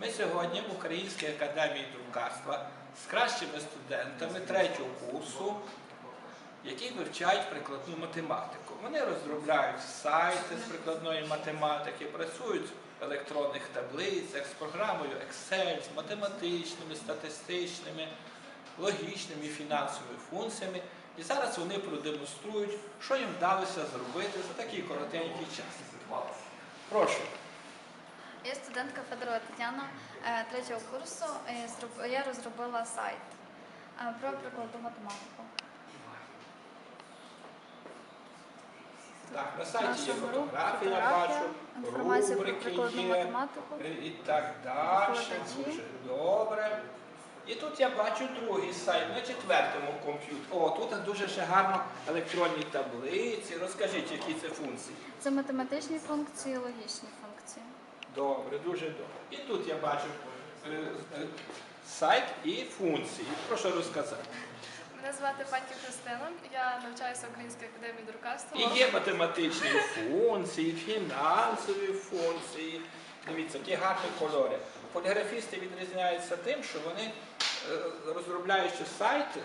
Ми сьогодні в Українській академії друкарства з кращими студентами третього курсу, які вивчають прикладну математику. Вони розробляють сайти з прикладної математики, працюють в електронних таблицях з програмою Excel, з математичними, статистичними, логічними і фінансовими функціями. І зараз вони продемонструють, що їм вдалося зробити за такий коротенький час. Прошу. Я студентка Федорова Тетяна е, третього курсу. Я розробила сайт е, про прикладну математику. Так, на сайті є Наша фотографія, я бачу, інформація про рубрики прикладну є, математику. і так далі. Дуже добре. І тут я бачу другий сайт на четвертому комп'ютері. О, тут дуже ще гарно електронні таблиці. Розкажіть, які це функції. Це математичні функції, логічні функції. Добре, дуже добре. І тут я бачу е, е, сайт і функції. Прошу розказати. Мене звати Паньків Христина, я навчаюся в Українській академії друкарства. І є математичні функції, фінансові функції. Дивіться, які гарні кольори. Поліграфісти відрізняються тим, що вони, е, розробляючи сайти,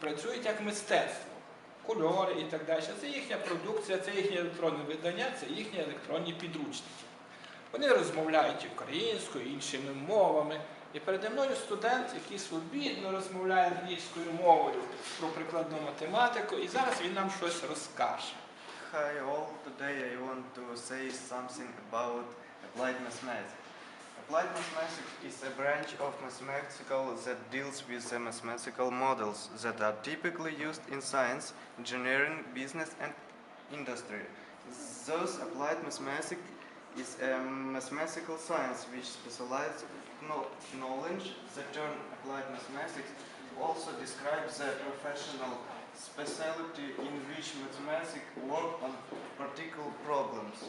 працюють як мистецтво. Кольори і так далі. Це їхня продукція, це їхнє електронне видання, це їхні електронні підручники. Вони розмовляють українською, іншими мовами. І переді мною студент, який свобідно розмовляє англійською мовою про прикладну математику, і зараз він нам щось розкаже. Hi all, today I want to say something about applied mathematics. Applied mathematics is a branch of mathematical that deals with the mathematical models that are typically used in science, engineering, business and industry. Thus, applied mathematics is a mathematical science which specializes knowledge. The term applied mathematics also describes the professional specialty in which mathematics work on particular problems.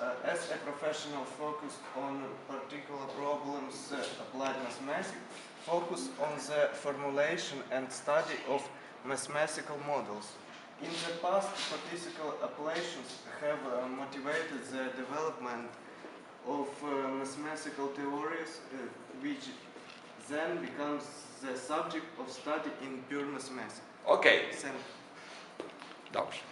Uh, as a professional focused on particular problems, uh, applied mathematics focus on the formulation and study of mathematical models. In the past, statistical applications have uh, motivated the development of uh, mathematical theories, uh, which then becomes the subject of study in pure mathematics. Okay. Sen Dobrze.